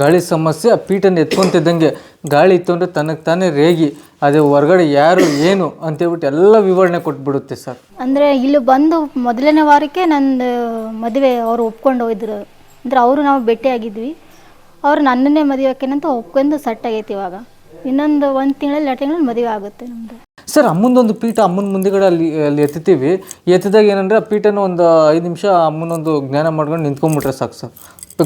ಗಾಳಿ ಸಮಸ್ಯೆ ಆ ಪೀಠನ ಎತ್ಕೊಂತಿದ್ದಂಗೆ ಗಾಳಿ ಇತ್ತು ಅಂದರೆ ತನಗೆ ತಾನೇ ರೇಗಿ. ಅದೇ ಹೊರಗಡೆ ಯಾರು ಏನು ಅಂತೇಳ್ಬಿಟ್ಟು ಎಲ್ಲ ವಿವರಣೆ ಕೊಟ್ಬಿಡುತ್ತೆ ಸರ್. ಅಂದರೆ ಇಲ್ಲಿ ಬಂದು ಮೊದಲನೇ ವಾರಕ್ಕೆ ನಂದು ಮದುವೆ ಅವರು ಒಪ್ಕೊಂಡು ಹೋಗಿದ್ರು. ಅಂದ್ರೆ ಅವರು ನಾವು ಭೇಟಿಯಾಗಿದ್ವಿ. ಅವ್ರು ನನ್ನನ್ನೇ ಮದುವೆ ಹಾಕೇನಂತ ಒಪ್ಕೊಂಡು ಸೆಟ್ ಆಗೈತೆ ಇವಾಗ. ಇನ್ನೊಂದು ಒಂದು ತಿಂಗಳಲ್ಲಿ ಎರಡು ತಿಂಗಳಲ್ಲಿ ಮದುವೆ ಆಗುತ್ತೆ ನಮ್ಮದು ಸರ್ ಅಮ್ಮನದೊಂದು ಪೀಠ ಅಮ್ಮನ ಮುಂದೆಗಡೆ ಅಲ್ಲಿ ಅಲ್ಲಿ ಎತ್ತಿತೀವಿ ಎತ್ತಿದಾಗ ಏನಂದ್ರೆ ಆ ಪೀಠನ ಒಂದು ಐದು ನಿಮಿಷ ಅಮ್ಮನೊಂದು ಜ್ಞಾನ ಮಾಡ್ಕೊಂಡು ನಿಂತ್ಕೊಂಡ್ಬಿಟ್ರೆ ಸಾಕು ಸರ್.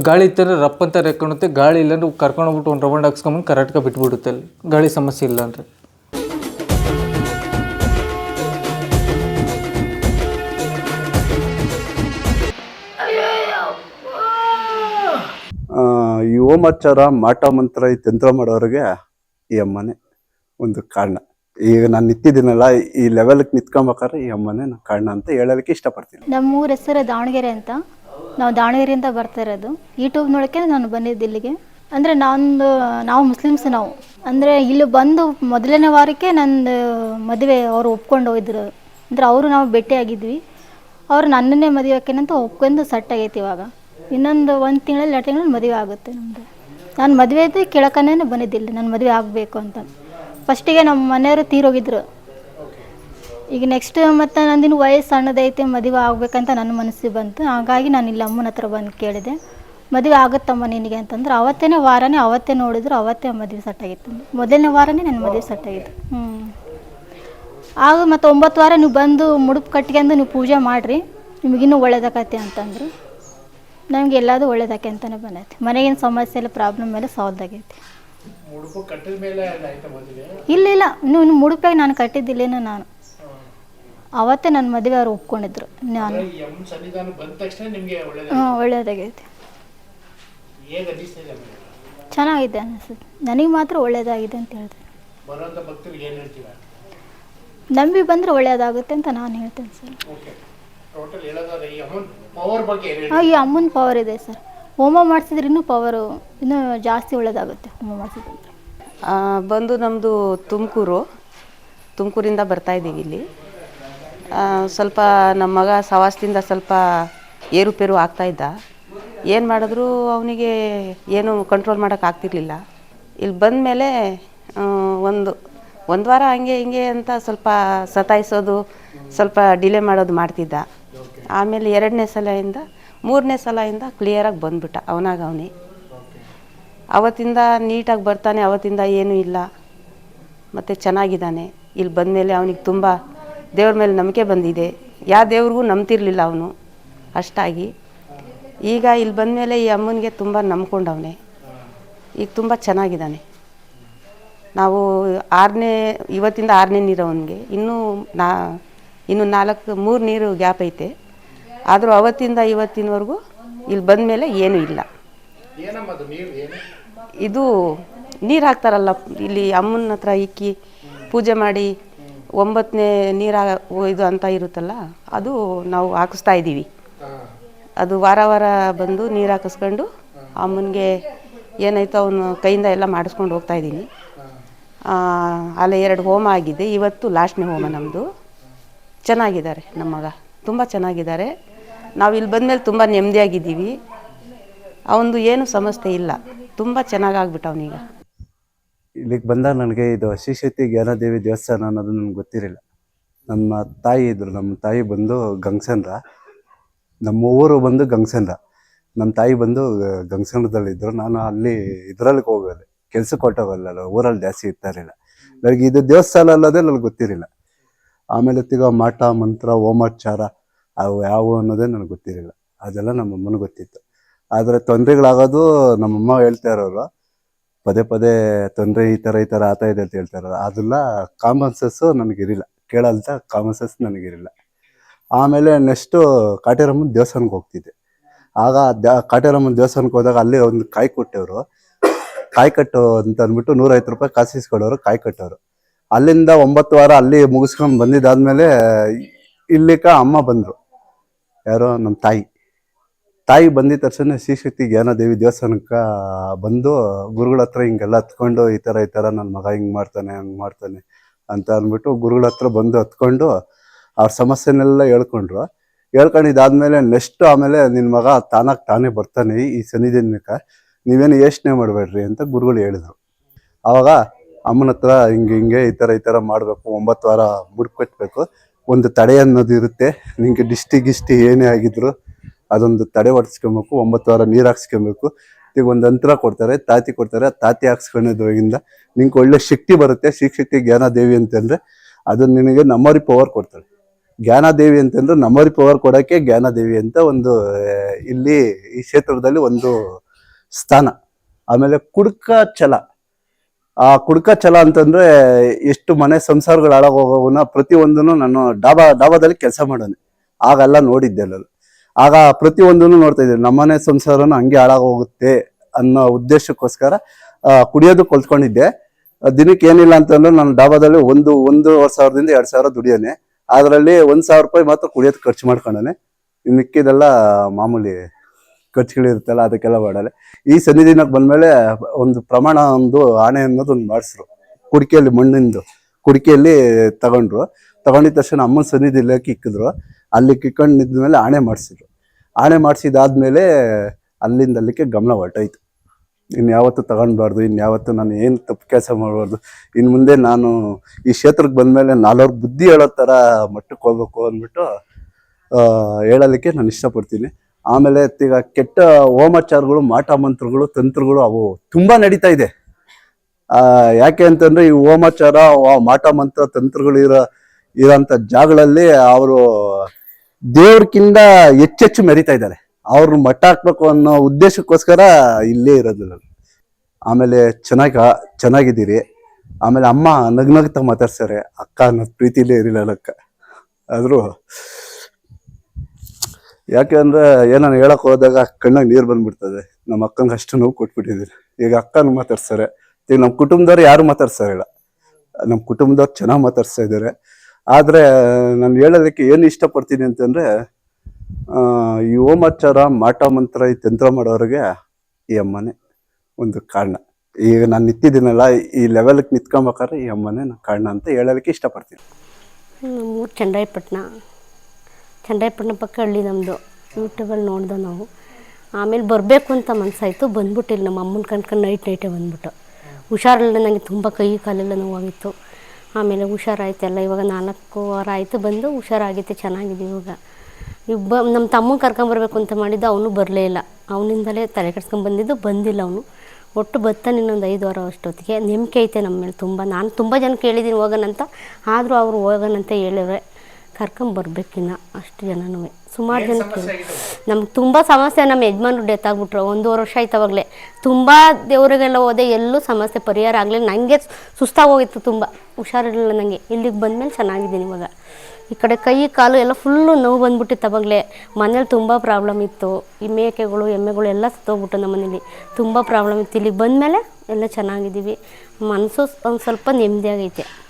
ಗಾಳಿ ಇತ್ತಂದ್ರೆ ರಪ್ಪ ಅಂತ ರೆಕ್ಕೊಂಡುತ್ತೆ ಗಾಳಿ ಇಲ್ಲಾಂದ್ರೆ ಕರ್ಕೊಂಡು ಹೋಗ್ಬಿಟ್ಟು ಒಂದು ರೌಂಡ್ ಹಾಕ್ಸ್ಕೊಂಬಂದು ಕರೆಕ್ಟಾಗಿ ಬಿಟ್ಬಿಡುತ್ತೆ ಅಲ್ಲಿ. ಗಾಳಿ ಸಮಸ್ಯೆ ಇಲ್ಲ ಅಂದರೆ. ಆ, ಈ ಓಮಾಚಾರ ಮಾಟ ಮಂತ್ರ ಈ ತಂತ್ರ ಮಾಡೋರಿಗೆ ಈ ಅಮ್ಮನೇ ಒಂದು ಕಾರಣ. ಈಗ ನಾನು ನಿಂತಿದ್ದೀನಲ್ಲ ಈ ಲೆವೆಲ್ಗೆ ನಿಂತ್ಕೊಬೇಕಾದ್ರೆ ಈ ಅಮ್ಮನೇ ನಾನು ಕಾರಣ ಅಂತ ಹೇಳಲಿಕ್ಕೆ ಇಷ್ಟಪಡ್ತೀನಿ. ನಮ್ಮ ಊರ ಹೆಸರು ದಾವಣಗೆರೆ ಅಂತ. ನಾವು ದಾವಣಗೆರೆಯಿಂದ ಬರ್ತಾ ಇರೋದು. ಯೂಟ್ಯೂಬ್ ನೋಡೋಕ್ಕೆ ನಾನು ಬಂದಿದ್ದು ಇಲ್ಲಿಗೆ. ಅಂದರೆ ನಾನು ನಾವು ಮುಸ್ಲಿಮ್ಸ್ ನಾವು. ಅಂದರೆ ಇಲ್ಲಿ ಬಂದು ಮೊದಲನೇ ವಾರಕ್ಕೆ ನಂದು ಮದುವೆ ಅವರು ಒಪ್ಕೊಂಡು ಹೋಗಿದ್ರು. ಅಂದ್ರೆ ಅವರು ನಾವು ಭೇಟಿಯಾಗಿದ್ವಿ. ಅವ್ರು ನನ್ನನ್ನೇ ಮದುವೆ ಆಕೇನಂತ ಒಪ್ಕೊಂಡು ಸೆಟ್ ಆಗೈತೆ ಇವಾಗ. ಇನ್ನೊಂದು ಒಂದು ತಿಂಗಳಲ್ಲಿ ಎರಡು ತಿಂಗಳಲ್ಲಿ ಮದುವೆ ಆಗುತ್ತೆ ನಮ್ಮದು ನಾನು ಮದುವೆ ಇದ್ದು ಕೇಳಕ್ಕನೇ ಬಂದಿದ್ದಿಲ್ಲ ನನ್ನ ಮದುವೆ ಆಗಬೇಕು ಅಂತ. ಫಸ್ಟಿಗೆ ನಮ್ಮ ಮನೆಯವರು ತೀರೋಗಿದ್ರು ಈಗ ನೆಕ್ಸ್ಟ್ ಮತ್ತು ನಂದಿನ ವಯಸ್ಸು ಸಣ್ಣದೈತೆ ಮದುವೆ ಆಗ್ಬೇಕಂತ ನನ್ನ ಮನಸ್ಸಿಗೆ ಬಂತು. ಹಾಗಾಗಿ ನಾನು ಇಲ್ಲಿ ಅಮ್ಮನ ಹತ್ರ ಬಂದು ಕೇಳಿದೆ. ಮದುವೆ ಆಗುತ್ತಮ್ಮ ನಿನಗೆ ಅಂತಂದ್ರೆ ಅವತ್ತೇ ವಾರನೇ ಅವತ್ತೇ ನೋಡಿದ್ರು ಅವತ್ತೇ ಮದುವೆ ಸೆಟ್ ಆಗಿತ್ತು. ಮೊದಲನೇ ವಾರನೇ ನನ್ನ ಮದುವೆ ಸೆಟ್ ಆಗಿತ್ತು. ಹ್ಞೂ ಆಗ ಮತ್ತು ಒಂಬತ್ತು ವಾರ ನೀವು ಬಂದು ಮುಡುಪು ಕಟ್ಕೊಂಡು ನೀವು ಪೂಜೆ ಮಾಡಿರಿ. ನಿಮಗಿನ್ನೂ ಒಳ್ಳೇದಾಕತ್ತೆ ಅಂತಂದರು. ನಮಗೆ ಎಲ್ಲದೂ ಒಳ್ಳೇದಾಕೆ ಅಂತಲೇ ಬಂದೈತೆ. ಮನೆಗಿನ ಸಮಸ್ಯೆ ಎಲ್ಲ ಪ್ರಾಬ್ಲಮ್ ಮೇಲೆ ಸಾಲ್ವ್ ಆಗೈತೆ ಇಲ್ಲ ಇಲ್ಲ. ನೀವು ಇನ್ನು ಮುಡುಪಾಗಿ ನಾನು ಕಟ್ಟಿದ್ದಿಲ್ಲೇನೋ ನಾನು. ಅವತ್ತೇ ನನ್ನ ಮದುವೆ ಅವ್ರು ಒಪ್ಕೊಂಡಿದ್ರು. ನಾನು ಸನ್ನಿಧಾನ ಬಂದ ತಕ್ಷಣ ನಿಮಗೆ ಒಳ್ಳೆ ಹಾಂ ಒಳ್ಳೇದಾಗೈತೆ. ಹೇಗೆ ಅನ್ನಿಸ್ತಿದೆ ಮೇಡಮ್? ಚೆನ್ನಾಗಿದೆ ಅನಿಸುತ್ತೆ ನನಗೆ ಮಾತ್ರ ಒಳ್ಳೇದಾಗಿದೆ ಅಂತ ಹೇಳಿದೆ. ಬರೋಂಥ ಭಕ್ತರಿಗೆ ಏನು ಹೇಳ್ತೀರಾ? ನಂಬಿ ಬಂದರೆ ಒಳ್ಳೇದಾಗುತ್ತೆ ಅಂತ ನಾನು ಹೇಳ್ತೇನೆ ಸರ್. ಓಕೆ. ಟೋಟಲ್ ಹೇಳೋದಾದ್ರೆ ಈ ಅಮೌಂಟ್ ಪವರ್ ಬಗ್ಗೆ ಏನು ಹಾಂ ಈ ಅಮ್ಮನ ಪವರ್ ಇದೆ ಸರ್. ಹೋಮ ಮಾಡಿಸಿದ್ರೆ ಇನ್ನೂ ಪವರು ಇನ್ನೂ ಜಾಸ್ತಿ ಒಳ್ಳೇದಾಗುತ್ತೆ ಹೋಮ ಮಾಡಿಸಿದ್ರೆ. ಆ, ಬಂದು ನಮ್ಮದು ತುಮಕೂರು. ತುಮಕೂರಿಂದ ಬರ್ತಾ ಇದ್ದೀವಿ ಇಲ್ಲಿ. ಸ್ವಲ್ಪ ನಮ್ಮ ಮಗ ಸವಾಸದಿಂದ ಸ್ವಲ್ಪ ಏರುಪೇರು ಇದ್ದ. ಏನು ಮಾಡಿದ್ರು ಅವನಿಗೆ ಏನು ಕಂಟ್ರೋಲ್ ಮಾಡೋಕೆ ಆಗ್ತಿರ್ಲಿಲ್ಲ. ಇಲ್ಲಿ ಬಂದ ಮೇಲೆ ಒಂದು ಒಂದು ವಾರ ಹಂಗೆ ಹಿಂಗೆ ಅಂತ ಸ್ವಲ್ಪ ಸತಾಯಿಸೋದು, ಸ್ವಲ್ಪ ಡಿಲೇ ಮಾಡೋದು ಮಾಡ್ತಿದ್ದ. ಆಮೇಲೆ ಎರಡನೇ ಸಲದಿಂದ ಮೂರನೇ ಸಲದಿಂದ ಕ್ಲಿಯರಾಗಿ ಬಂದುಬಿಟ್ಟ, ಅವನಾಗ ಅವನೇ. ಅವತ್ತಿಂದ ನೀಟಾಗಿ ಬರ್ತಾನೆ, ಅವತ್ತಿಂದ ಏನೂ ಇಲ್ಲ. ಮತ್ತು ಚೆನ್ನಾಗಿದ್ದಾನೆ. ಇಲ್ಲಿ ಬಂದಮೇಲೆ ಅವನಿಗೆ ತುಂಬ ದೇವ್ರ ಮೇಲೆ ನಂಬಿಕೆ ಬಂದಿದೆ. ಯಾವ ದೇವ್ರಿಗೂ ನಂಬ್ತಿರ್ಲಿಲ್ಲ ಅವನು. ಅಷ್ಟಾಗಿ. ಈಗ ಇಲ್ಲಿ ಬಂದಮೇಲೆ ಈ ಅಮ್ಮನಿಗೆ ತುಂಬ ನಂಬ್ಕೊಂಡವನೆ. ಈಗ ತುಂಬ ಚೆನ್ನಾಗಿದ್ದಾನೆ. ನಾವು ಆರನೇ ಇವತ್ತಿಂದ ಆರನೇ ನೀರು ಅವನಿಗೆ. ಇನ್ನೂ ನಾ ಇನ್ನು ನಾಲ್ಕು ಮೂರು ನೀರು ಗ್ಯಾಪ್ ಐತೆ. ಆದರೂ ಅವತ್ತಿಂದ ಇವತ್ತಿನವರೆಗೂ ಇಲ್ಲಿ ಬಂದಮೇಲೆ ಏನೂ ಇಲ್ಲ. ಇದು ನೀರು ಹಾಕ್ತಾರಲ್ಲ ಇಲ್ಲಿ ಅಮ್ಮನ ಹತ್ರ ಇಕ್ಕಿ ಪೂಜೆ ಮಾಡಿ ಒಂಬತ್ತನೇ ನೀರು ಇದು ಅಂತ ಇರುತ್ತಲ್ಲ ಅದು ನಾವು ಹಾಕಿಸ್ತಾ ಇದ್ದೀವಿ. ಅದು ವಾರ ವಾರ ಬಂದು ನೀರು ಹಾಕಿಸ್ಕೊಂಡು ಅಮ್ಮನಿಗೆ ಏನಾಯ್ತು ಅವನು ಕೈಯಿಂದ ಎಲ್ಲ ಮಾಡಿಸ್ಕೊಂಡು ಹೋಗ್ತಾ ಇದ್ದೀನಿ. ಅಲ್ಲ ಎರಡು ಹೋಮ ಆಗಿದೆ. ಇವತ್ತು ಲಾಸ್ಟ್ನೇ ಹೋಮ ನಮ್ಮದು ಚೆನ್ನಾಗಿದ್ದಾರೆ ನಮ್ಮ ಮಗ. ತುಂಬ ಚೆನ್ನಾಗಿದ್ದಾರೆ. ನಾವು ಇಲ್ಲಿ ಬಂದಮೇಲೆ ತುಂಬ ನೆಮ್ಮದಿಯಾಗಿದ್ದೀವಿ. ಅವನದು ಏನು ಸಮಸ್ಯೆ ಇಲ್ಲ. ತುಂಬ ಚೆನ್ನಾಗಾಗ್ಬಿಟ್ಟು ಅವನೀಗ ಇಲ್ಲಿಗೆ ಬಂದಾಗ ನನಗೆ ಇದು ಶ್ರೀಶಕ್ತಿ ಜ್ಞಾನದೇವಿ ದೇವಸ್ಥಾನ ಅನ್ನೋದು ನನಗೆ ಗೊತ್ತಿರಲಿಲ್ಲ. ನಮ್ಮ ತಾಯಿ ಇದ್ರು, ನಮ್ಮ ತಾಯಿ ಬಂದು ಗಂಗಸಂದ್ರ ನಮ್ಮ ಊರು ಬಂದು ಗಂಗಸಂದ್ರ. ನಮ್ಮ ತಾಯಿ ಬಂದು ಗಂಗಸಂದ್ರದಲ್ಲಿದ್ದರು ನಾನು ಅಲ್ಲಿ ಇದರಲ್ಲಿ ಹೋಗೋದು. ಕೆಲ್ಸಕ್ಕೆ ಹೊಟ್ಟೋಗಲ್ಲ ಊರಲ್ಲಿ ಜಾಸ್ತಿ ಇರ್ತಾ ಇರಲಿಲ್ಲ. ನನಗೆ ಇದು ದೇವಸ್ಥಾನ ಅಲ್ಲದೆ ನನಗೆ ಗೊತ್ತಿರಲಿಲ್ಲ. ಆಮೇಲೆ ತಿಗೋ ಮಾಟ, ಮಂತ್ರ ಓಮಾಚಾರ ಅವು ಯಾವುವು ಅನ್ನೋದೇ ನನಗೆ ಗೊತ್ತಿರಲಿಲ್ಲ. ಅದೆಲ್ಲ ನಮ್ಮ ಅಮ್ಮನಿಗೆ ಗೊತ್ತಿತ್ತು. ಆದರೆ ತೊಂದರೆಗಳಾಗೋದು ನಮ್ಮಮ್ಮ ಹೇಳ್ತಾ ಇರೋರು. ಪದೇ ಪದೇ ತೊಂದರೆ ಈ ಥರ ಈ ಥರ ಆತ ಇದೆ ಅಂತ ಹೇಳ್ತಾರ ಇರೋರು ಅದೆಲ್ಲ ಕಾಮನ್ ಸೆನ್ಸು ನನಗಿರಿಲ್ಲ ಕೇಳೋಂಥ ಕಾಮನ್ ಸೆನ್ಸ್ ನನಗಿರಿಲ್ಲ ಆಮೇಲೆ ನೆಕ್ಸ್ಟು ಕಾಟೇರಮ್ಮನ ದೇವಸ್ಥಾನಕ್ಕೆ ಹೋಗ್ತಿದ್ದೆ. ಆಗ ದ, ಕಾಟೇರಮ್ಮನ ದೇವಸ್ಥಾನಕ್ಕೆ ಹೋದಾಗ ಅಲ್ಲಿ ಒಂದು ಕಾಯಿ ಕೊಟ್ಟವರು. ಕಾಯಿ ಕಟ್ಟು ಅಂತ ಅಂದ್ಬಿಟ್ಟು ನೂರೈವತ್ತು ರೂಪಾಯಿ ಕಾಸು ಇಸ್ಕೊಳ್ಳೋರು, ಕಾಯಿ ಕಟ್ಟೋರು. ಅಲ್ಲಿಂದ ಒಂಬತ್ತು ವಾರ ಅಲ್ಲಿ ಮುಗಿಸ್ಕೊಂಡು ಬಂದಿದ್ದಾದ್ಮೇಲೆ ಇಲ್ಲಿಕ ಅಮ್ಮ ಬಂದರು. ಯಾರೋ ನಮ್ಮ ತಾಯಿ. ತಾಯಿ ಬಂದಿದ ತಕ್ಷಣ ಶ್ರೀಶಕ್ತಿ ಜ್ಞಾನದೇವಿ ದೇವಸ್ಥಾನಕ್ಕೆ ಬಂದು ಗುರುಗಳ ಹತ್ರ ಹಿಂಗೆಲ್ಲ ಹತ್ಕೊಂಡು ಈ ಥರ ಈ ಥರ ನನ್ನ ಮಗ ಹಿಂಗೆ ಮಾಡ್ತಾನೆ, ಹಂಗೆ ಮಾಡ್ತಾನೆ ಅಂತ ಅಂದ್ಬಿಟ್ಟು ಗುರುಗಳ ಹತ್ರ ಬಂದು ಹತ್ಕೊಂಡು ಅವ್ರ ಸಮಸ್ಯೆನೆಲ್ಲ ಹೇಳ್ಕೊಂಡ್ರು. ಹೇಳ್ಕೊಂಡಿದ್ದಾದ್ಮೇಲೆ ನೆಕ್ಸ್ಟ್ ಆಮೇಲೆ ನಿನ್ನ ಮಗ ತಾನಾಗಿ ತಾನೇ ಬರ್ತಾನೆ ಈ ಸನ್ನಿಧಿನಕ್ಕೆ ನೀವೇನು ಯೋಚನೆ ಮಾಡಬೇಡ್ರಿ ಅಂತ ಗುರುಗಳು ಹೇಳಿದ್ರು. ಆವಾಗ ಅಮ್ಮನ ಹತ್ರ ಹಿಂಗೆ ಹಿಂಗೆ ಈ ಥರ ಈ ಥರ ಮಾಡಬೇಕು, ಒಂಬತ್ತು ವಾರ ಮುಡ್ಕೊಟ್ಬೇಕು ಒಂದು ತಡೆ ಅನ್ನೋದು ಇರುತ್ತೆ, ನಿಂಗೆ ಡಿಸ್ಟಿ ಗಿಷ್ಟಿ ಏನೇ ಆಗಿದ್ರು ಅದೊಂದು ತಡೆ ಹೊಡ್ಸ್ಕೊಬೇಕು ಒಂಬತ್ತು ವಾರ ನೀರು ಹಾಕ್ಸ್ಕೊಬೇಕು. ಈಗ ಒಂದು ಅಂತರ ಕೊಡ್ತಾರೆ, ತಾತಿ ಕೊಡ್ತಾರೆ ತಾತಿ ಹಾಕ್ಸ್ಕೊಳೋದ್ರಿಂದ ನಿಂಗೆ ಒಳ್ಳೆ ಶಕ್ತಿ ಬರುತ್ತೆ. ಶಿಕ್ಷಕಿ ಜ್ಞಾನದೇವಿ ಅಂತಂದ್ರೆ ಅದು ನಿನಗೆ ನಮ್ಮರಿ ಪವರ್ ಕೊಡ್ತಾಳೆ ಜ್ಞಾನದೇವಿ ಅಂತಂದ್ರೆ ನಮ್ಮರಿ ಪವರ್ ಕೊಡೋಕ್ಕೆ ಜ್ಞಾನದೇವಿ ಅಂತ ಒಂದು ಇಲ್ಲಿ ಈ ಕ್ಷೇತ್ರದಲ್ಲಿ ಒಂದು ಸ್ಥಾನ. ಆಮೇಲೆ ಕುಡ್ಕ ಛಲ. ಆ ಕುಡ್ಕ ಛಲ ಅಂತಂದ್ರೆ ಎಷ್ಟು ಮನೆ ಸಂಸಾರಗಳು ಹಾಳಾಗೋಗೋವನ್ನ ಪ್ರತಿಯೊಂದನ್ನು ನಾನು ಡಾಬಾ, ಡಾಬಾದಲ್ಲಿ ಕೆಲಸ ಮಾಡೋನೆ. ಆಗೆಲ್ಲ, ನೋಡಿದ್ದೆ ನಾನು ಆಗ ಪ್ರತಿಯೊಂದನ್ನು ನೋಡ್ತಾ ಇದ್ದೀವಿ. ನಮ್ಮನೆ ಸಂಸಾರನು ಹಂಗೆ ಹಾಳಾಗೋಗುತ್ತೆ ಅನ್ನೋ ಉದ್ದೇಶಕ್ಕೋಸ್ಕರ ಕುಡಿಯೋದು ಕಲ್ತ್ಕೊಂಡಿದ್ದೆ. ದಿನಕ್ಕೆ ಏನಿಲ್ಲ ಅಂತಂದ್ರೆ ನಾನು ಡಾಬಾದಲ್ಲಿ ಒಂದು ಒಂದು ಸಾವಿರದಿಂದ ಎರಡು ಸಾವಿರ ದುಡಿಯೋನೆ. ಅದರಲ್ಲಿ ಒಂದ್ ಸಾವಿರ ರೂಪಾಯಿ ಮಾತ್ರ ಕುಡಿಯೋದು ಖರ್ಚು ಮಾಡ್ಕೊಂಡೆ ಮಿಕ್ಕಿದೆಲ್ಲ ಮಾಮೂಲಿ ಖರ್ಚುಗಳಿರುತ್ತಲ್ಲ, ಅದಕ್ಕೆಲ್ಲ ಮಾಡಲ್ಲ. ಈ ಸನ್ನಿಧಿನಕ್ಕೆ ಬಂದಮೇಲೆ ಒಂದು ಪ್ರಮಾಣ ಒಂದು ಆಣೆ ಅನ್ನೋದು ಒಂದು ಮಾಡಿಸ್ರು. ಕುಡಿಕೆಯಲ್ಲಿ ಮಣ್ಣಿಂದು. ಕುಡಿಕೆಯಲ್ಲಿ ತಗೊಂಡ್ರು. ತಗೊಂಡಿದ ತಕ್ಷಣ ಅಮ್ಮನ ಸನ್ನಿಧಿಲಿ ಇಕ್ಕಿದ್ರು. ಅಲ್ಲಿ ಕಿಕ್ಕೊಂಡು ನಿಂತ್ಮೇಲೆ ಆಣೆ ಮಾಡಿಸಿದ್ರು. ಆಣೆ ಮಾಡಿಸಿದಾದ್ಮೇಲೆ ಅಲ್ಲಿಂದ ಅಲ್ಲಿಗೆ ಗಮನ ಹೊರಟೋಯ್ತು. ಇನ್ನು ಯಾವತ್ತು ತಗೊಂಡ್ಬಾರ್ದು ಇನ್ನು ಯಾವತ್ತು ನಾನು ಏನು ತಪ್ಪು ಕೆಲಸ ಮಾಡಬಾರ್ದು ಇನ್ನು ಮುಂದೆ ನಾನು ಈ ಕ್ಷೇತ್ರಕ್ಕೆ ಬಂದಮೇಲೆ ನಾಲ್ವರು ಬುದ್ಧಿ ಹೇಳೋ ಥರ ಮಟ್ಟಕ್ಕೆ ಹೋಗ್ಬೇಕು ಅಂದ್ಬಿಟ್ಟು ಹೇಳಲಿಕ್ಕೆ ನಾನು ಇಷ್ಟಪಡ್ತೀನಿ. ಆಮೇಲೆ ಈಗ ಕೆಟ್ಟ ಹೋಮಾಚಾರಗಳು, ಮಾಟ ಮಂತ್ರಗಳು, ತಂತ್ರಗಳು ಅವು ತುಂಬ ನಡೀತಾ ಇದೆ. ಯಾಕೆ ಅಂತಂದ್ರೆ ಈ ಹೋಮಾಚಾರ ಮಾಟ ಮಂತ್ರ ತಂತ್ರಗಳು ಇರೋ ಇರೋಂಥ ಜಾಗಗಳಲ್ಲಿ ಅವರು ದೇವ್ರಕ್ಕಿಂತ ಹೆಚ್ಚೆಚ್ಚು ಮೆರಿತಾ ಇದ್ದಾರೆ. ಅವ್ರನ್ನ ಮಟ್ಟ ಹಾಕ್ಬೇಕು ಅನ್ನೋ ಉದ್ದೇಶಕ್ಕೋಸ್ಕರ ಇಲ್ಲೇ ಇರೋದು. ಆಮೇಲೆ ಚೆನ್ನಾಗಿ ಚೆನ್ನಾಗಿದ್ದೀರಿ. ಆಮೇಲೆ ಅಮ್ಮ ನಗ್ನಗ್ತಾ ಮಾತಾಡ್ಸ್ತಾರೆ ಅಕ್ಕ ಅನ್ನೋ ಪ್ರೀತಿಲೇ ಇರಲಿಲ್ಲ ಅಕ್ಕ ಆದರೂ ಯಾಕೆ ಅಂದರೆ ಏನೋ ಹೇಳಕ್ಕೆ ಹೋದಾಗ ಕಣ್ಣಾಗ ನೀರು ಬಂದ್ಬಿಡ್ತದೆ. ನಮ್ಮ ಅಕ್ಕಂಗೆ ಅಷ್ಟು ನೋವು ಕೊಟ್ಬಿಟ್ಟಿದ್ದೀನಿ ಈಗ ಅಕ್ಕನ ಮಾತಾಡ್ಸ್ತಾರೆ ಈಗ ನಮ್ಮ ಕುಟುಂಬದವ್ರು ಯಾರು ಮಾತಾಡ್ಸ್ತಾ ಇಲ್ಲ ನಮ್ಮ ಕುಟುಂಬದವ್ರು ಚೆನ್ನಾಗಿ ಮಾತಾಡ್ಸ್ತಾ ಇದ್ದಾರೆ ಆದ್ರೆ, ನಾನು ಹೇಳೋದಕ್ಕೆ ಏನು ಇಷ್ಟಪಡ್ತೀನಿ ಅಂತಂದರೆ ಈ ಓಮಾಚಾರ ಮಾಟ ಮಂತ್ರ ಈ ತಂತ್ರ ಮಾಡೋರಿಗೆ ಈ ಅಮ್ಮನೇ ಒಂದು ಕಾರಣ. ಈಗ ನಾನು ನಿಂತಿದ್ದೀನಲ್ಲ, ಈ ಲೆವೆಲ್ಗೆ ನಿಂತ್ಕೊಬೇಕಾದ್ರೆ ಈ ಅಮ್ಮನೇ ನಾನು ಕಾರಣ ಅಂತ ಹೇಳೋದಕ್ಕೆ ಇಷ್ಟಪಡ್ತೀನಿ. ನಮ್ಮೂರು ಚಂಡಾಯಪಟ್ಟಣ. ಚಂಡಾಯಪಟ್ಟಣ ಪಕ್ಕ ಹಳ್ಳಿ ನಮ್ಮದು ಯೂಟ್ಯೂಬಲ್ಲಿ ನೋಡ್ದೆ ನಾವು. ಆಮೇಲೆ ಬರಬೇಕು ಅಂತ ಮನಸ್ಸಾಯಿತು ಬಂದ್ಬಿಟ್ಟಿಲ್ಲ. ನಮ್ಮ ಅಮ್ಮನ ಕಣ್ಕೊಂಡು ನೈಟ್ ನೈಟೇ ಬಂದ್ಬಿಟ್ಟು. ಹುಷಾರಿಲ್ಲ ನನಗೆ ತುಂಬ ಕೈ ಕಾಲೆಲ್ಲ ನೋವಾಗಿತ್ತು. ಆಮೇಲೆ ಹುಷಾರಾಯ್ತೆಲ್ಲ, ಇವಾಗ ನಾಲ್ಕು ವಾರ ಆಯಿತು ಬಂದು ಹುಷಾರಾಗಿತ್ತು ಚೆನ್ನಾಗಿದೆ ಇವಾಗ. ಇಬ್ಬ ನಮ್ಮ ತಮ್ಮನ ಕರ್ಕೊಂಬರ್ಬೇಕು ಅಂತ ಮಾಡಿದ್ದು ಅವನು ಬರಲೇ ಇಲ್ಲ. ಅವನಿಂದಲೇ ತಲೆ ಕೆಡ್ಸ್ಕೊಂಬಂದಿದ್ದು ಬಂದಿಲ್ಲ ಅವನು. ಒಟ್ಟು ಬರ್ತಾನೆ ಇನ್ನೊಂದು ಐದು ವಾರ ಅಷ್ಟೊತ್ತಿಗೆ. ನಂಬಿಕೆ ಐತೆ ನಮ್ಮ ಮೇಲೆ ತುಂಬ. ನಾನು ತುಂಬ ಜನ ಕೇಳಿದ್ದೀನಿ ಹೋಗೋಣಂತ ಆದರೂ ಅವರು ಹೋಗೋಣಂತ ಹೇಳಿವ್ರೆ ಕರ್ಕೊಂಬರ್ಬೇಕಿನ್ನ ಅಷ್ಟು ಜನನೂ. ಸುಮಾರು ಜನ ನಮ್ಗೆ ತುಂಬ ಸಮಸ್ಯೆ ನಮ್ಮ ಯಜಮಾನ್ರು ಡೆತ್ ಆಗ್ಬಿಟ್ರು. ಒಂದೂವರೆ ವರ್ಷ ಆಯ್ತು ಅವಾಗಲೇ. ತುಂಬ ದೇವರಿಗೆಲ್ಲ ಹೋದೆ ಎಲ್ಲೂ ಸಮಸ್ಯೆ ಪರಿಹಾರ ಆಗಲಿಲ್ಲ. ನನಗೆ ಸುಸ್ತಾಗೋಗಿತ್ತು ತುಂಬ. ಹುಷಾರಿರಲಿಲ್ಲ ನನಗೆ ಇಲ್ಲಿಗೆ ಬಂದಮೇಲೆ ಚೆನ್ನಾಗಿದ್ದೀನಿ ಇವಾಗ. ಈ ಕಡೆ ಕೈ ಕಾಲು ಎಲ್ಲ ಫುಲ್ಲು ನೋವು ಬಂದ್ಬಿಟ್ಟಿತ್ತು ಅವಾಗಲೇ. ಮನೇಲಿ ತುಂಬ ಪ್ರಾಬ್ಲಮ್ ಇತ್ತು. ಈ ಮೇಕೆಗಳು ಎಮ್ಮೆಗಳು ಎಲ್ಲ ಸತ್ತೋಗ್ಬಿಟ್ಟು ನಮ್ಮ ಮನೇಲಿ. ತುಂಬ ಪ್ರಾಬ್ಲಮ್ ಇತ್ತು. ಇಲ್ಲಿಗೆ ಬಂದಮೇಲೆ ಎಲ್ಲ ಚೆನ್ನಾಗಿದ್ದೀವಿ. ಮನಸ್ಸು ಒಂದು ಸ್ವಲ್ಪ ನೆಮ್ಮದಿಯಾಗೈತೆ.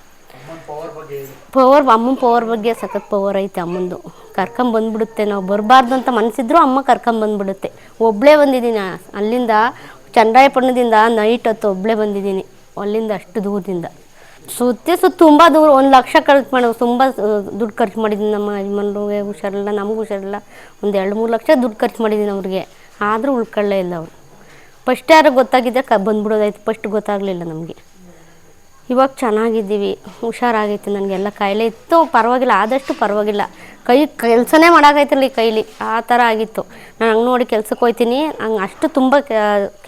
ಪವರ್ ಅಮ್ಮನ ಪವರ್ ಬಗ್ಗೆ ಸಖತ್ ಪವರ್ ಐತೆ ಅಮ್ಮಂದು. ಕರ್ಕೊಂಬಂದ್ಬಿಡುತ್ತೆ ನಾವು ಬರಬಾರ್ದು ಅಂತ ಮನಸ್ಸಿದ್ರು ಅಮ್ಮ ಕರ್ಕೊಂಬಂದ್ಬಿಡುತ್ತೆ ಒಬ್ಬಳೇ ಬಂದಿದ್ದೀನಿ, ಅಲ್ಲಿಂದ ಚಂದ್ರಾಯಪಟ್ಟಣದಿಂದ ನೈಟ್ ಹೊತ್ತು ಒಬ್ಬಳೇ ಬಂದಿದ್ದೀನಿ, ಅಲ್ಲಿಂದ ಅಷ್ಟು ದೂರದಿಂದ. ಸುತ್ತಿ ಸುತ್ತ ತುಂಬ ದೂರ, ಒಂದು ಲಕ್ಷ ಖರ್ಚು ಮಾಡಿ, ತುಂಬ ದುಡ್ಡು ಖರ್ಚು ಮಾಡಿದ್ದೀನಿ ನಮ್ಮ ಯಜಮಾನ್ರಿಗೆ, ಹುಷಾರಿಲ್ಲ, ನಮಗೂ ಹುಷಾರಿಲ್ಲ. ಒಂದು ಎರಡು ಮೂರು ಲಕ್ಷ ದುಡ್ಡು ಖರ್ಚು ಮಾಡಿದ್ದೀನಿ ಅವ್ರಿಗೆ. ಆದರೂ ಉಳ್ಕೊಳ್ಳೇ ಇಲ್ಲ ಅವರು. ಫಸ್ಟ್ ಯಾರು ಗೊತ್ತಾಗಿದ್ದೆ ಕ, ಬಂದ್ಬಿಡೋದಾಯ್ತು ಫಸ್ಟ್ ಗೊತ್ತಾಗಲಿಲ್ಲ ನಮಗೆ. ಇವಾಗ ಚೆನ್ನಾಗಿದ್ದೀವಿ ಹುಷಾರಾಗೈತೆ ನನಗೆಲ್ಲ ಕಾಯಿಲೆ ಇತ್ತು ಪರವಾಗಿಲ್ಲ ಆದಷ್ಟು ಪರವಾಗಿಲ್ಲ. ಕೈ ಕೆಲಸನೇ ಮಾಡೋಕ್ಕಾಯ್ತಿರಲಿ ಕೈಲಿ ಆ ಥರ ಆಗಿತ್ತು. ನಾನು ಹಂಗೆ ನೋಡಿ ಕೆಲ್ಸಕ್ಕೆ ಹೋಗ್ತೀನಿ ಹಂಗೆ ಅಷ್ಟು ತುಂಬ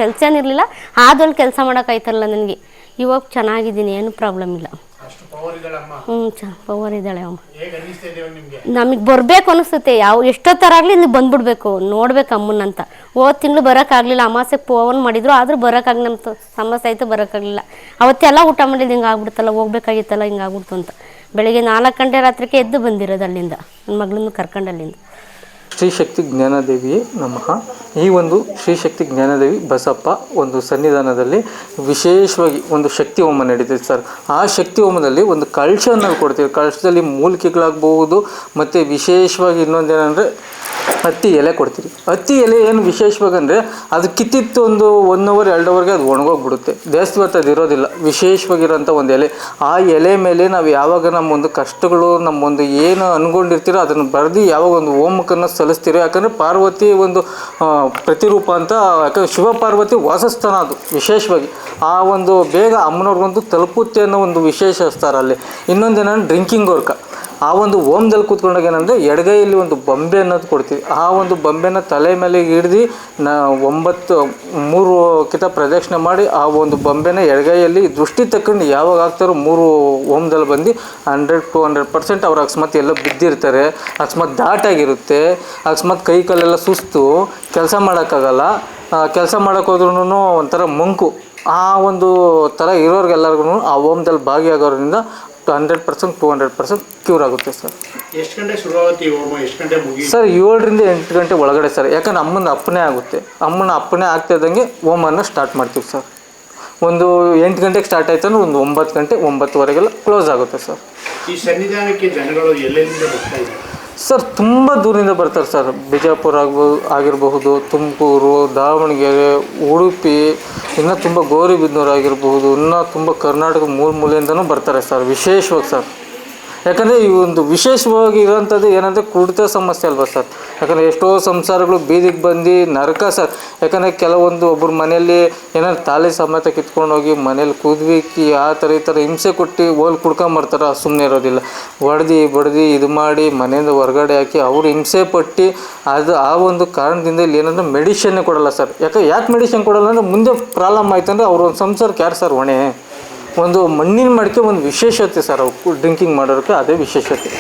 ಕೆಲಸ ಏನಿರಲಿಲ್ಲ ಆದಲ್ಲಿ ಕೆಲಸ ಮಾಡೋಕ್ಕಾಯ್ತಲ್ಲ ನನಗೆ. ಇವಾಗ ಚೆನ್ನಾಗಿದ್ದೀನಿ ಏನು ಪ್ರಾಬ್ಲಮ್ ಇಲ್ಲ. ಹ್ಞೂ ಚ ಪವರ್ ಇದ್ದಾಳೆ ಅಮ್ಮ. ನಮಗೆ? ಬರಬೇಕು ಅನಿಸುತ್ತೆ ಯಾವ ಎಷ್ಟೊತ್ತರಾಗಲಿ ಇಲ್ಲಿ ಬಂದ್ಬಿಡ್ಬೇಕು ನೋಡ್ಬೇಕು ಅಮ್ಮನಂತ. ಹೋದ ತಿಂಗಳು ಬರೋಕ್ಕಾಗಲಿಲ್ಲ ಅಮಾಸೆ ಪೋವನ್ ಮಾಡಿದ್ರು, ಆದರೂ ಬರೋಕ್ಕಾಗ ನಮ್ಮ ಸಮಸ್ಯೆ ಆಯಿತು ಬರೋಕ್ಕಾಗಲಿಲ್ಲ ಅವತ್ತೆಲ್ಲ ಊಟ ಮಾಡಿದ್ದು ಹಿಂಗೆ ಆಗ್ಬಿಡ್ತಲ್ಲ, ಹೋಗ್ಬೇಕಾಗಿತ್ತಲ್ಲ, ಹಿಂಗೆ ಆಗ್ಬಿಡ್ತು ಅಂತ. ಬೆಳಿಗ್ಗೆ ನಾಲ್ಕು ಗಂಟೆ ರಾತ್ರಿಗೆ ಎದ್ದು ಬಂದಿರೋದು ಅಲ್ಲಿಂದ ನನ್ನ ಮಗಳನ್ನ ಕರ್ಕೊಂಡು ಅಲ್ಲಿಂದ. ಶ್ರೀ ಶಕ್ತಿ ಜ್ಞಾನದೇವಿ ನಮಃ. ಈ ಒಂದು ಶ್ರೀ ಶಕ್ತಿ ಜ್ಞಾನದೇವಿ ಬಸಪ್ಪ ಒಂದು ಸನ್ನಿಧಾನದಲ್ಲಿ ವಿಶೇಷವಾಗಿ ಒಂದು ಶಕ್ತಿ ಹೋಮ ನಡೀತದೆ ಸರ್. ಆ ಶಕ್ತಿ ಹೋಮದಲ್ಲಿ ಒಂದು ಕಳಶವನ್ನು ಕೊಡ್ತೀವಿ. ಕಳಶದಲ್ಲಿ ಮೂಲಿಕೆಗಳಾಗಬಹುದು, ಮತ್ತು ವಿಶೇಷವಾಗಿ ಇನ್ನೊಂದೇನೆಂದರೆ ಹತ್ತಿ ಎಲೆ ಕೊಡ್ತೀರಿ. ಹತ್ತಿ ಎಲೆ ಏನು ವಿಶೇಷವಾಗಂದರೆ ಅದು ಕಿತ್ತಿತ್ತು ಒಂದು ಒನ್ ಅವರ್ ಎರಡು ಅವರ್ಗೆ ಅದು ಒಣಗೋಗ್ಬಿಡುತ್ತೆ. ಜಾಸ್ತಿ ಹೊತ್ತು ಅದು ಇರೋದಿಲ್ಲ. ವಿಶೇಷವಾಗಿರೋಂಥ ಒಂದು ಎಲೆ. ಆ ಎಲೆ ಮೇಲೆ ನಾವು ಯಾವಾಗ ನಮ್ಮ ಒಂದು ಕಷ್ಟಗಳು, ನಮ್ಮ ಒಂದು ಏನು ಅನ್ಕೊಂಡಿರ್ತೀರೋ ಅದನ್ನು ಬರೆದು ಯಾವಾಗ ಒಂದು ಹೋಮಕನ್ನು ಸಲ್ಲಿಸ್ತೀರೋ, ಯಾಕಂದರೆ ಪಾರ್ವತಿ ಒಂದು ಪ್ರತಿರೂಪ ಅಂತ, ಯಾಕಂದರೆ ಶಿವ ಪಾರ್ವತಿ ವಾಸಸ್ಥಾನ ಅದು ವಿಶೇಷವಾಗಿ. ಆ ಒಂದು ಬೇಗ ಅಮ್ಮನವ್ರಿಗಂತೂ ತಲುಪುತ್ತೆ ಅನ್ನೋ ಒಂದು ವಿಶೇಷ ಅಲ್ಲಿ. ಇನ್ನೊಂದೇನಂದ್ರೆ ಡ್ರಿಂಕಿಂಗ್ ವರ್ಕ ಆ ಒಂದು ಓಮ್ದಲ್ಲಿ ಕೂತ್ಕೊಂಡಾಗ ಏನಂದರೆ ಎಡಗೈಯಲ್ಲಿ ಒಂದು ಬೊಂಬೆ ಅನ್ನೋದು ಕೊಡ್ತೀವಿ. ಆ ಒಂದು ಬೊಂಬೆನ ತಲೆ ಮೇಲೆ ಹಿಡ್ದು ನಾ ಒಂಬತ್ತು, ಮೂರು ಕಿತ ಪ್ರದಕ್ಷಿಣೆ ಮಾಡಿ ಆ ಒಂದು ಬೊಂಬೆನ ಎಡಗೈಯಲ್ಲಿ ದೃಷ್ಟಿ ತಕ್ಕಂಡು ಯಾವಾಗ ಆಗ್ತಾರೋ ಮೂರು ಓಮ್ದಲ್ಲಿ ಬಂದು ಹಂಡ್ರೆಡ್, ಟು ಹಂಡ್ರೆಡ್ ಪರ್ಸೆಂಟ್ ಅವ್ರು ಅಕಸ್ಮಾತ್ ಎಲ್ಲ ಬಿದ್ದಿರ್ತಾರೆ. ಅಕಸ್ಮಾತ್ ದಾಟಾಗಿರುತ್ತೆ. ಅಕಸ್ಮಾತ್ ಕೈ ಕಾಲೆಲ್ಲ ಸುಸ್ತು. ಕೆಲಸ ಮಾಡೋಕ್ಕಾಗಲ್ಲ. ಕೆಲಸ ಮಾಡೋಕ್ಕೋದ್ರೂ ಒಂಥರ ಮಂಕು. ಆ ಒಂದು ಥರ ಇರೋರಿಗೆಲ್ಲರಿಗೂ ಆ ಓಮ್ದಲ್ಲಿ ಭಾಗಿಯಾಗೋದ್ರಿಂದ hundred percent to hundred percent cure ಆಗುತ್ತೆ ಸರ್. ಎಷ್ಟು ಗಂಟೆ ಶುರುವಾಗುತ್ತೆ ಹೋಮ? ಎಷ್ಟು ಗಂಟೆ ಮುಗಿ ಸರ್ ಏಳರಿಂದ ಎಂಟು ಗಂಟೆ ಒಳಗಡೆ ಸರ್. ಯಾಕಂದ್ರೆ ಅಮ್ಮನ ಅಪ್ಪನೇ ಆಗುತ್ತೆ. ಅಮ್ಮನ ಅಪ್ಪನೇ ಆಗ್ತಾ ಇದ್ದಂಗೆ ಹೋಮನ ಸ್ಟಾರ್ಟ್ ಮಾಡ್ತೀವಿ ಸರ್. ಒಂದು ಎಂಟು ಗಂಟೆಗೆ ಸ್ಟಾರ್ಟ್ ಆಯ್ತು ಅಂದ್ರೆ ಒಂದು ಒಂಬತ್ತು ಗಂಟೆ ಒಂಬತ್ತುವರೆಗೆಲ್ಲ ಕ್ಲೋಸ್ ಆಗುತ್ತೆ ಸರ್. ಈ ಸನ್ನಿಧಾನಕ್ಕೆ ಜನಗಳು ಎಲ್ಲೆಲ್ಲಿಂದ ಬರ್ತಾ ಇದ್ದಾರೆ? ಸರ್, ತುಂಬ ದೂರದಿಂದ ಬರ್ತಾರೆ ಸರ್. ಬಿಜಾಪುರ ಆಗ್ಬೋದು ಆಗಿರಬಹುದು, ತುಮಕೂರು, ದಾವಣಗೆರೆ, ಉಡುಪಿ, ಇನ್ನೂ ತುಂಬ ಗೌರಿಬಿದನೂರು ಆಗಿರಬಹುದು, ಇನ್ನೂ ತುಂಬ ಕರ್ನಾಟಕ ಮೂಲ ಮೂಲೆಯಿಂದನೂ ಬರ್ತಾರೆ ಸರ್, ವಿಶೇಷವಾಗಿ ಸರ್. ಯಾಕಂದರೆ ಈ ಒಂದು ವಿಶೇಷವಾಗಿ ಇರೋಂಥದ್ದು ಏನಂದರೆ ಕುಡಿತ ಸಮಸ್ಯೆ ಅಲ್ವಾ ಸರ್? ಯಾಕಂದರೆ ಎಷ್ಟೋ ಸಂಸಾರಗಳು ಬೀದಿಗೆ ಬಂದು ನರಕ ಸರ್. ಯಾಕಂದರೆ ಕೆಲವೊಂದು ಒಬ್ಬರು ಮನೆಯಲ್ಲಿ ಏನಾದ್ರು ತಾಲಿ ಸಮೇತ ಕಿತ್ಕೊಂಡು ಹೋಗಿ ಮನೇಲಿ ಕುದ್ವಿಕ್ಕಿ ಆ ಥರ ಈ ಥರ ಹಿಂಸೆ ಕೊಟ್ಟು ಹೋಲ್ ಕುಡ್ಕೊಂಬರ್ತಾರೆ ಸುಮ್ಮನೆ ಇರೋದಿಲ್ಲ. ಹೊಡೆದು ಬಡ್ದು ಇದು ಮಾಡಿ ಮನೆಯಿಂದ ಹೊರಗಡೆ ಹಾಕಿ ಅವ್ರು ಹಿಂಸೆ ಪಟ್ಟು ಅದು ಆ ಒಂದು ಕಾರಣದಿಂದ ಇಲ್ಲಿ ಏನಂದ್ರೆ ಮೆಡಿಷನ್ನೇ ಕೊಡಲ್ಲ ಸರ್. ಯಾಕೆ ಯಾಕೆ ಮೆಡಿಷನ್ ಕೊಡಲ್ಲ ಅಂದರೆ ಮುಂದೆ ಪ್ರಾಬ್ಲಮ್ ಆಯ್ತು ಅಂದರೆ ಅವ್ರ ಒಂದು ಸಂಸಾರಕ್ಕೆ ಯಾರು ಸರ್ ಹೊಣೆ? ಒಂದು ಮಣ್ಣಿನ ಮಡಿಕೆ ಒಂದು ವಿಶೇಷತೆ ಸರ್ ಅವು ಡ್ರಿಂಕಿಂಗ್ ಮಾಡೋದಕ್ಕೆ ಅದೇ ವಿಶೇಷತೆ.